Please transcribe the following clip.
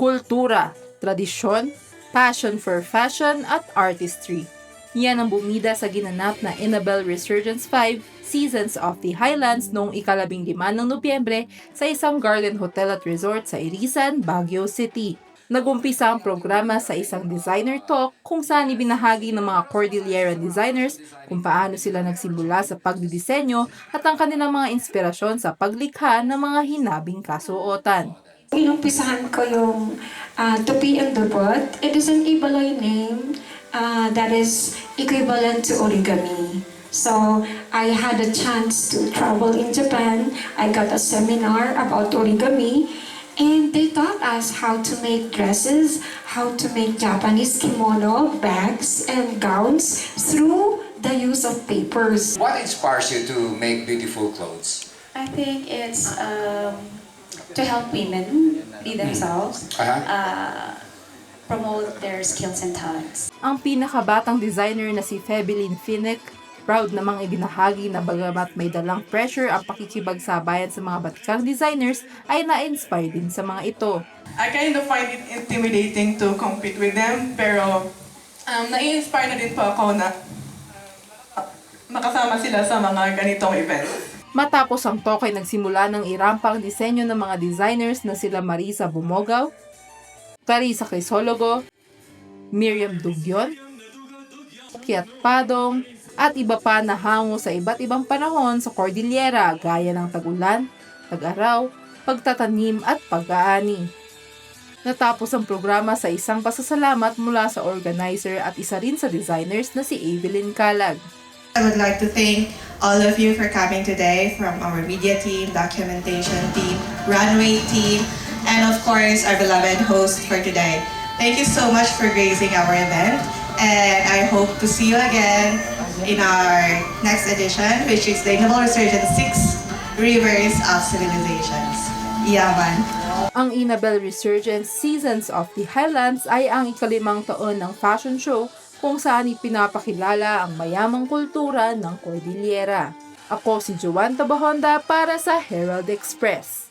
kultura, tradisyon, passion for fashion at artistry. Yan ang bumida sa ginanap na Annabelle Resurgence 5 Seasons of the Highlands noong ikalabing lima ng Nobyembre sa isang garden hotel at resort sa Irisan, Baguio City. Nagumpisa ang programa sa isang designer talk kung saan ibinahagi ng mga Cordillera designers kung paano sila nagsimula sa pagdidisenyo at ang kanilang mga inspirasyon sa paglikha ng mga hinabing kasuotan. Inumpisahan ko yung uh, Tupi and Dubot. It is an Ibaloy name uh, that is equivalent to origami. So I had a chance to travel in Japan. I got a seminar about origami. And they taught us how to make dresses, how to make Japanese kimono, bags, and gowns through the use of papers. What inspires you to make beautiful clothes? I think it's um, to help women be themselves, Uh-huh. uh, promote their skills and talents. Ang pinakabatang designer na si Febelin Finnick, proud namang ibinahagi na bagamat may dalang pressure ang pakikibagsabayan sa mga batikang designers ay na-inspire din sa mga ito. I kind of find it intimidating to compete with them, pero um, nai-inspire na din po ako na uh, makasama sila sa mga ganitong events. Matapos ang talk ay nagsimula ng irampang disenyo ng mga designers na sila Marisa Bumogaw, Clarissa Crisologo, Miriam Dugyon, Kiat Padong, at iba pa na hango sa iba't ibang panahon sa Cordillera gaya ng tag-ulan, tag-araw, pagtatanim at pag-aani. Natapos ang programa sa isang pasasalamat mula sa organizer at isa rin sa designers na si Evelyn Calag. I would like to thank all of you for coming today from our media team, documentation team, runway team, and of course our beloved host for today. Thank you so much for gracing our event and I hope to see you again in our next edition which is the Innable Resurgence 6 Rivers of Civilizations. Yaman. Ang Inabel Resurgence Seasons of the Highlands ay ang ikalimang taon ng fashion show kung saan ipinapakilala ang mayamang kultura ng Cordillera. Ako si Juan Tabahonda para sa Herald Express.